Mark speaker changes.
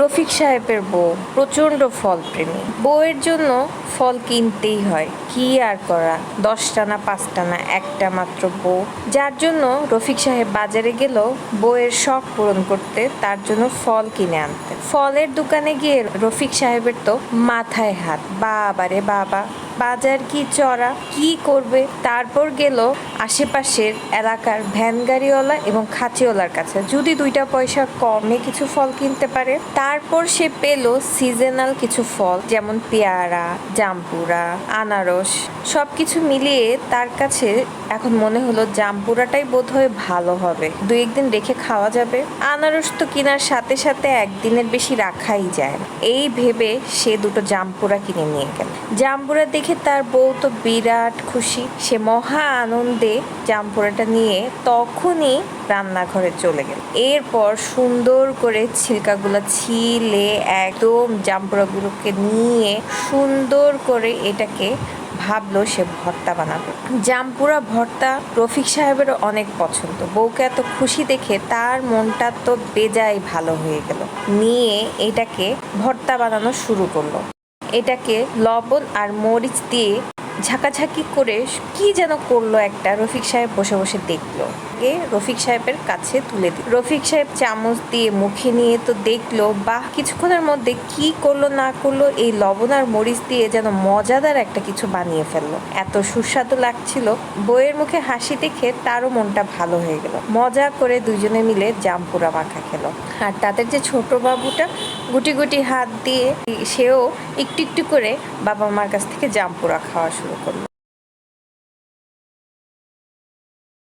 Speaker 1: রফিক সাহেবের বউ, প্রচণ্ড ফল প্রেমী বউয়ের জন্য ফল কিনতেই হয়, কি আর করা? দশটা না পাঁচটা না একটা মাত্র বউ। যার জন্য রফিক সাহেব বাজারে গেল বউয়ের শখ পূরণ করতে তার জন্য ফল কিনে আনতে ফলের দোকানে গিয়ে রফিক সাহেবের তো মাথায় হাত, বাবারে বাবা, বাজার কি চড়া, কি করবে? তারপর গেল আশেপাশের এলাকার ভ্যান গাড়িওয়ালা এবং খাঁচিওয়ালার কাছে। যদি দুইটা পয়সা কমে কিছু ফল কিনতে পারে, তারপর সে পেল সিজনাল কিছু ফল, যেমন পেয়ারা জাম্পুরা আনারস। সব কিছু মিলিয়ে তার কাছে এখন মনে হলো জাম্পুরাটাই বোধ বোধহয় ভালো হবে। দুই একদিন রেখে খাওয়া যাবে। আনারস তো কেনার সাথে সাথে একদিনের বেশি রাখাই যায় এই ভেবে সে দুটো জাম্পুরা কিনে নিয়ে গেল। জাম্পুরা দেখে তার বউ তো বিরাট খুশি। সে মহা আনন্দে জাম্পুরাটা নিয়ে তখনই রান্নাঘরে চলে গেল। এরপর সুন্দর করে ছিলকাগুলো ছিলে একদম জাম্পুরাগুলোকে নিয়ে সুন্দর করে এটাকে ভাবলো সে ভর্তা বানাবে। জামপুরা ভর্তা রফিক সাহেবেরও অনেক পছন্দ। বউকে এত খুশি দেখে তার মনটা তো বেজায় ভালো হয়ে গেল। নিয়ে এটাকে ভর্তা বানানো শুরু করল। এটাকে লবণ আর মরিচ দিয়ে ঝাঁকাঝাঁকি করে কি যেন করল একটা রফিক সাহেব বসে বসে দেখল। আগে রফিক সাহেবের কাছে তুলে দিল। রফিক সাহেব চামচ দিয়ে মুখে নিয়ে তো দেখল, বাহ, কিছুক্ষণের মধ্যে কি করল না করল, এই লবণ আর মরিচ দিয়ে যেন মজাদার একটা কিছু বানিয়ে ফেলল। এত সুস্বাদু লাগছিল বইয়ের মুখে হাসি দেখে তারও মনটা ভালো হয়ে গেল। মজা করে দুজনে মিলে জামপুরা মাখা খেলো। আর তাদের যে ছোট বাবুটা গুটি গুটি হাত দিয়ে সেও একটু একটু করে বাবা মার কাছ থেকে জাম্পুরা খাওয়া শুরু করল।